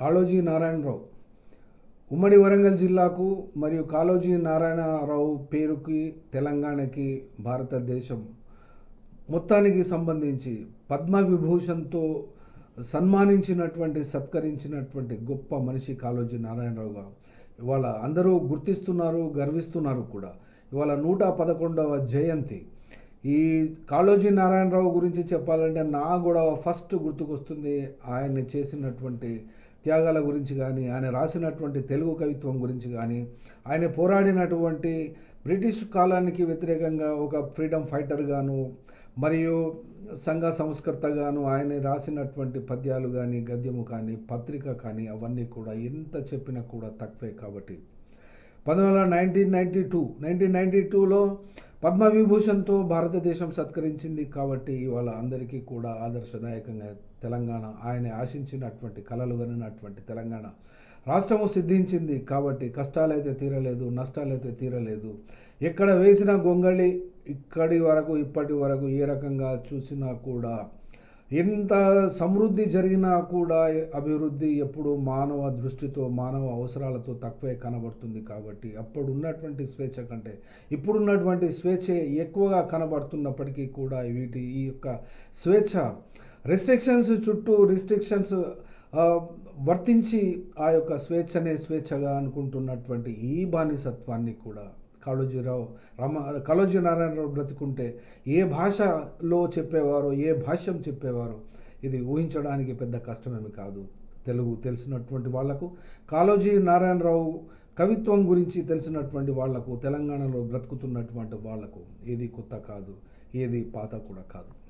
కాళోజీ నారాయణరావు. ఉమ్మడి వరంగల్ జిల్లాకు మరియు కాళోజీ నారాయణరావు పేరుకి తెలంగాణకి భారతదేశం మొత్తానికి సంబంధించి పద్మవిభూషణ్తో సన్మానించినటువంటి సత్కరించినటువంటి గొప్ప మనిషి కాళోజీ నారాయణరావుగా ఇవాళ అందరూ గుర్తిస్తున్నారు గర్విస్తున్నారు కూడా. ఇవాళ నూట పదకొండవ జయంతి. ఈ కాళోజీ నారాయణరావు గురించి చెప్పాలంటే నా కూడా ఫస్ట్ గుర్తుకొస్తుంది ఆయన చేసినటువంటి త్యాగాల గురించి కానీ ఆయన రాసినటువంటి తెలుగు కవిత్వం గురించి కానీ ఆయన పోరాడినటువంటి బ్రిటిష్ కాలానికి వ్యతిరేకంగా ఒక ఫ్రీడమ్ ఫైటర్గాను మరియు సంఘ సంస్కర్తగాను ఆయన రాసినటువంటి పద్యాలు కానీ గద్యము కానీ పత్రిక కానీ అవన్నీ కూడా ఎంత చెప్పినా కూడా తక్కువే కాబట్టి. పంతొమ్మిది వందల nineteen ninety two nineteen ninety టూలో పద్మవిభూషణ్తో భారతదేశం సత్కరించింది కాబట్టి ఇవాళ అందరికీ కూడా ఆదర్శదాయకంగా తెలంగాణ ఆయన ఆశించినటువంటి కలలు కనినటువంటి తెలంగాణ రాష్ట్రము సిద్ధించింది కాబట్టి కష్టాలైతే తీరలేదు నష్టాలైతే తీరలేదు. ఎక్కడ వేసిన గొంగళి ఇక్కడి వరకు ఇప్పటి వరకు ఏ రకంగా చూసినా కూడా ఎంత సమృద్ధి జరిగినా కూడా అభివృద్ధి ఎప్పుడు మానవ దృష్టితో మానవ అవసరాలతో తక్కువే కనబడుతుంది కాబట్టి అప్పుడు ఉన్నటువంటి స్వేచ్ఛ కంటే ఇప్పుడున్నటువంటి స్వేచ్ఛ ఎక్కువగా కనబడుతున్నప్పటికీ కూడా వీటి ఈ యొక్క స్వేచ్ఛ రెస్ట్రిక్షన్స్ చుట్టూ రిస్ట్రిక్షన్స్ వర్తించి ఆ యొక్క స్వేచ్ఛనే స్వేచ్ఛగా అనుకుంటున్నటువంటి ఈ బానిసత్వాన్ని కూడా కాళోజీరావు రామ కాళోజీ నారాయణరావు బ్రతుకుంటే ఏ భాషలో చెప్పేవారో ఏ భాష్యం చెప్పేవారో ఇది ఊహించడానికి పెద్ద కష్టమేమి కాదు. తెలుగు తెలిసినటువంటి వాళ్ళకు కాళోజీ నారాయణరావు కవిత్వం గురించి తెలిసినటువంటి వాళ్ళకు తెలంగాణలో బ్రతుకుతున్నటువంటి వాళ్ళకు ఏది కొత్త కాదు ఏది పాత కూడా కాదు.